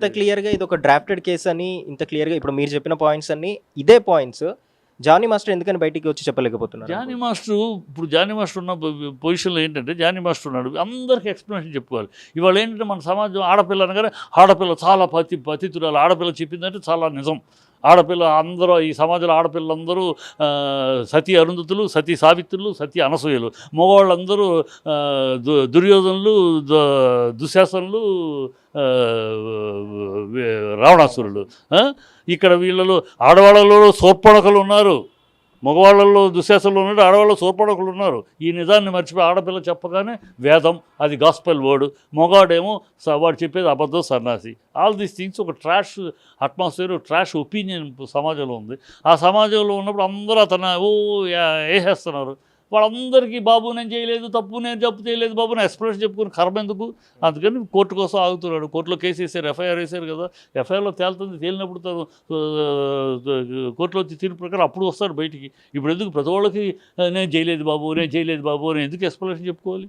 ఇంత క్లియర్గా ఇది ఒక డ్రాఫ్టెడ్ కేసు అని ఇంత క్లియర్గా ఇప్పుడు మీరు చెప్పిన పాయింట్స్ అన్ని ఇదే పాయింట్స్ జానీ మాస్టర్ ఎందుకని బయటికి వచ్చి చెప్పలేకపోతున్నారు? జానీ మాస్టర్ ఇప్పుడు జానీ మాస్టర్ ఉన్న పొజిషన్లో ఏంటంటే జానీ మాస్టర్ ఉన్నాడు. అందరికీ ఎక్స్ప్లెనేషన్ చెప్పుకోవాలి. ఇవాళ ఏంటంటే మన సమాజం ఆడపిల్ల అనగానే ఆడపిల్ల చాలా పతి పతితురాలు. ఆడపిల్ల చెప్పిందంటే చాలా నిజం. ఆడపిల్ల అందరూ ఈ సమాజంలో ఆడపిల్లలందరూ సతీ అరుంధతులు సతీ సావిత్రులు సతీ అనసూయలు. మగవాళ్ళందరూ దు- దుర్యోధనులు దు- దుశ్శాసనులు రావణాసురులు ఇక్కడ వీళ్ళలో ఆడవాళ్ళలో సోర్పణకులు ఉన్నారు. మగవాళ్ళల్లో దుశ్శాసనలు ఉన్నారు ఆడవాళ్ళు సోర్పడకులు ఉన్నారు. ఈ నిజాన్ని మర్చిపోయి ఆడపిల్ల చెప్పగానే వేదం అది గాస్పెల్ వర్డ్ మగవాడేమో స- వాడు చెప్పేది అబద్ధం సన్నాసి. ఆల్ దీస్ థింగ్స్ ఒక ట్రాష్ అట్మాస్ఫియర్ ట్రాష్ ఒపీనియన్ సమాజంలో ఉంది. ఆ సమాజంలో ఉన్నప్పుడు అందరూ అతను ఓ వేసేస్తున్నారు వాళ్ళందరికీ బాబు నేను చేయలేదు తప్పు నేను జప్పు చేయలేదు బాబు నేను ఎక్స్ప్రెషన్ చెప్పుకుని కర్మ ఎందుకు? అందుకని కోర్టు కోసం ఆగుతున్నాడు. కోర్టులో కేసు వేసారు ఎఫ్ఐఆర్ వేసారు కదా. ఎఫ్ఐఆర్లో తేలుతుంది తేలినప్పుడు తను కోర్టులో వచ్చి తీర్పు ప్రకారం అప్పుడు వస్తాడు బయటికి. ఇప్పుడు ఎందుకు ప్రతి వాళ్ళకి నేను చేయలేదు బాబు నేను చేయలేదు బాబు అని ఎందుకు ఎక్స్ప్లెనేషన్ చెప్పుకోవాలి?